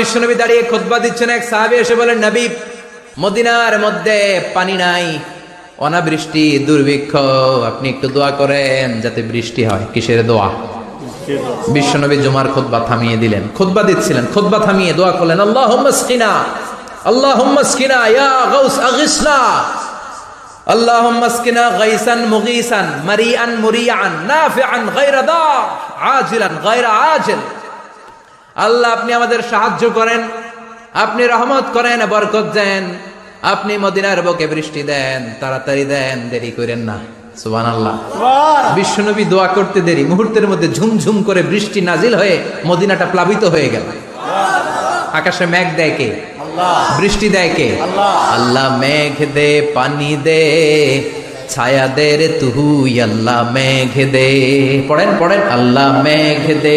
বিশ্বনবী দাঁড়িয়ে খোদবা দিচ্ছেন এক সাহাবি, এসে বলেন, নবী, মদিনার মধ্যে পানি নাই, অনাবৃষ্টি দুর্ভিক্ষ, আপনি একটু দোয়া করেন যাতে বৃষ্টি হয়। কিসের দোয়া? বিশ্বনবী জুমার খোদবা থামিয়ে দিলেন। খোদবা দিচ্ছিলেন খোদবা থামিয়ে দোয়া করলেন আল্লাহ হোম্মসকিনা আল্লাহ হোম্মসকিনা ইয়া আল্লাহ মারিয়ান আল্লাহ আপনি আমাদের সাহায্য করেন আপনি রহমত করেন বরকত দেন আপনি মদিনার বুকে বৃষ্টি দেন তাড়াতাড়ি দেন দেরি করেন না। সুবান আল্লাহ বিশ্বনবী দোয়া করতে দেরি মুহূর্তের মধ্যে ঝুমঝুম করে বৃষ্টি নাজিল হয়ে মদিনাটা প্লাবিত হয়ে গেল। আকাশে মেঘ দেয় কে? বৃষ্টি দেয় কে? আল্লাহ। মেঘ দে পানি দে ছায়া দে রে তুহু আল্লাহ মেঘ দে। পড়েন পড়েন। আল্লাহ মেঘ দে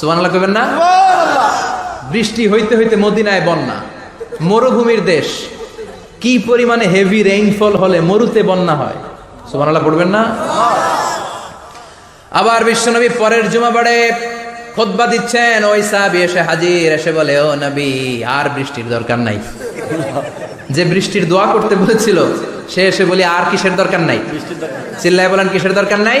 আল্লাহ কবেন না? বৃষ্টি হইতে হইতে মদিনায় বন্যা মরুভূমির দেশ। কি পরিমাণে হেভি রেইনফল হলে মরুতে বন্যা হয়? সুমান আল্লাহ পড়বেন না? আবার বিশ্বনবী পরের জুমাবারে খোদবা দিচ্ছেন ওই সাহাবি এসে হাজির এসে বলে ও নবী আর বৃষ্টির দরকার নাই। যে বৃষ্টির দোয়া করতে বলেছিল সে এসে বলি আর কিসের দরকার নাই। চিল্লায় বলেন কিসের দরকার নাই?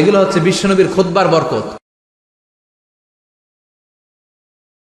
এগুলো হচ্ছে বিশ্বনবীর খোদবার বরকত।